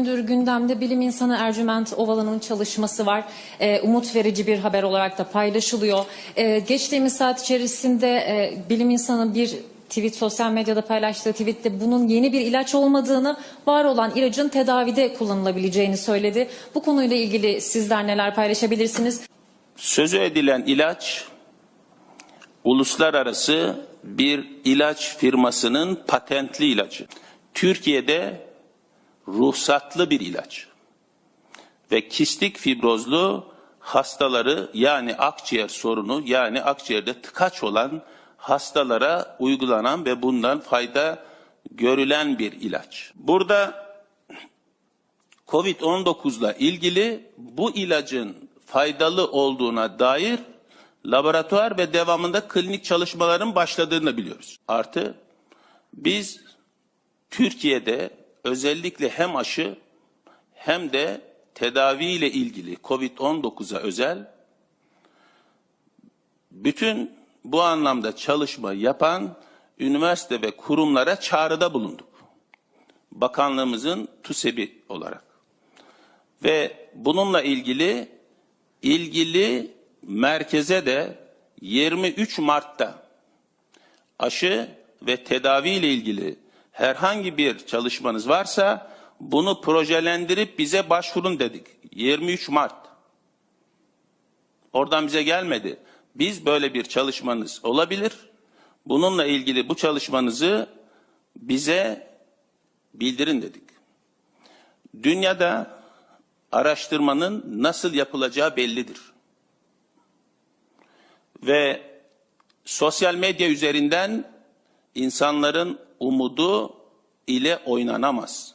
Gündür gündemde bilim insanı Ercüment Ovalı'nın çalışması var. Ee, umut verici bir haber olarak da paylaşılıyor. Ee, geçtiğimiz saat içerisinde e, bilim insanı bir tweet sosyal medyada paylaştığı tweette bunun yeni bir ilaç olmadığını, var olan ilacın tedavide kullanılabileceğini söyledi. Bu konuyla ilgili sizler neler paylaşabilirsiniz? Sözü edilen ilaç uluslararası bir ilaç firmasının patentli ilacı. Türkiye'de ruhsatlı bir ilaç. Ve kistik fibrozlu hastaları yani akciğer sorunu yani akciğerde tıkaç olan hastalara uygulanan ve bundan fayda görülen bir ilaç. Burada Covid-19 ile ilgili bu ilacın faydalı olduğuna dair laboratuvar ve devamında klinik çalışmaların başladığını biliyoruz. Artı biz Türkiye'de özellikle hem aşı hem de tedavi ile ilgili Covid-19'a özel bütün bu anlamda çalışma yapan üniversite ve kurumlara çağrıda bulunduk. Bakanlığımızın TÜSEB'i olarak. Ve bununla ilgili ilgili merkeze de 23 Mart'ta aşı ve tedavi ile ilgili herhangi bir çalışmanız varsa bunu projelendirip bize başvurun dedik. 23 Mart. Oradan bize gelmedi. Biz böyle bir çalışmanız olabilir. Bununla ilgili bu çalışmanızı bize bildirin dedik. Dünyada araştırmanın nasıl yapılacağı bellidir. Ve sosyal medya üzerinden insanların umudu ile oynanamaz.